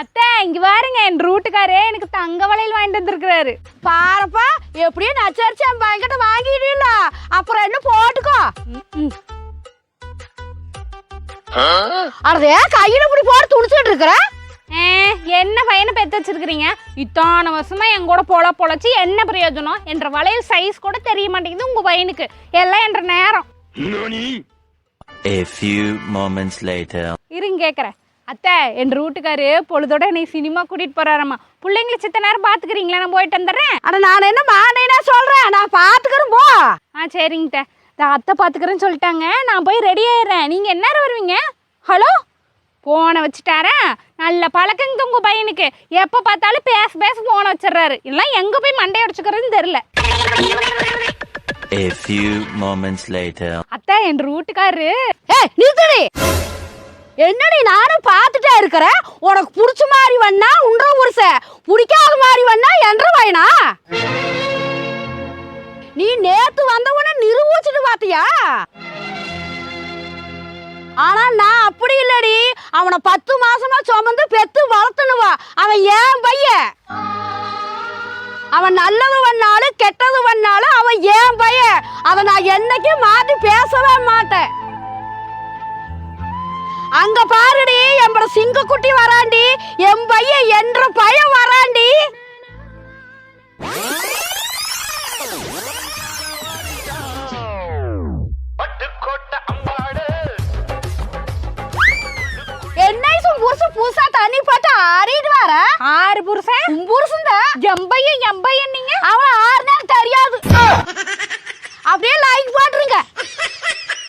அத்தை இங்க பாருங்க என் ரூட்டுக்காரே எனக்கு தங்க வளையல் வாங்கிட்டு வந்திருக்கிறாரு. பாருப்பா எப்படியும் நச்சரிச்சு என் பையன்கிட்ட வாங்கிடுல அப்புறம் என்ன போட்டுக்கோ. ம், அடதே கையில இப்படி போட்டு துணிச்சுட்டு இருக்கிற? என்ன பையனை பெத்து வச்சிருக்கிறீங்க? இத்தனை வருஷமா என் கூட பொல பொழைச்சி என்ன பிரயோஜனம்? என்ற வளையல் சைஸ் கூட தெரிய மாட்டேங்குது உங்க பையனுக்கு. எல்லாம் என்ற நேரம். A few moments later. இருங்க கேக்குறேன். அத்தை என் ரூட்டுக்காரு பொழுதோட என்னை சினிமா கூட்டிட்டு போறாராமா. பிள்ளைங்களை சித்த நேரம் பாத்துக்கிறீங்களா நான் போயிட்டு வந்துடுறேன். அட நான் என்ன மானேனா சொல்றேன்? நான் பாத்துக்கிறேன் போ. ஆ சரிங்கட்ட இந்த அத்தை பார்த்துக்கிறேன்னு சொல்லிட்டாங்க. நான் போய் ரெடி ஆயிடுறேன். நீங்கள் என்ன வருவீங்க? ஹலோ? போனை வச்சுட்டாரா நல்ல பழக்கங்க உங்கள் பையனுக்கு. எப்போ பார்த்தாலும் பேச பேச போனை வச்சிடுறாரு. இல்லை எங்கே போய் மண்டை அடிச்சுக்கிறதுன்னு தெரில A few moments later. அத்தை என் ரூட்டுக்காரு ஏய் நிறுத்தடி. என்னடி நானும் பார்த்துட்டே இருக்கிறேன் உனக்கு பிடிச்ச மாதிரி வண்ணா உன்ற உருச பிடிக்காத மாதிரி வண்ணா என்ற வாயினா நீ நேத்து வந்தவன நிரூபிச்சுட்டு பாத்தியா ஆனா நான் அப்படி இல்லடி. அவனை பத்து மாசமா சுமந்து பெத்து வளர்த்துனுவா. அவன் ஏன் பையன்? அவன் நல்லது பண்ணாலும் கெட்டது பண்ணாலும் அவன் ஏன் பையன்? அதை நான் என்னைக்கும் மாத்தி பேசவே மாட்டேன். அங்க பாருடி எம்பட சிங்கக்குட்டி வராண்டி. என் பையன் என்ற பையன் வராண்டி. புதுசா தண்ணி போட்டு ஆடிட்டு வர? ஆறு புருஷன் புருஷன் தான் எம்பையன் எம்பையன் நீங்க? அவன் ஆறு நேரம் தெரியாது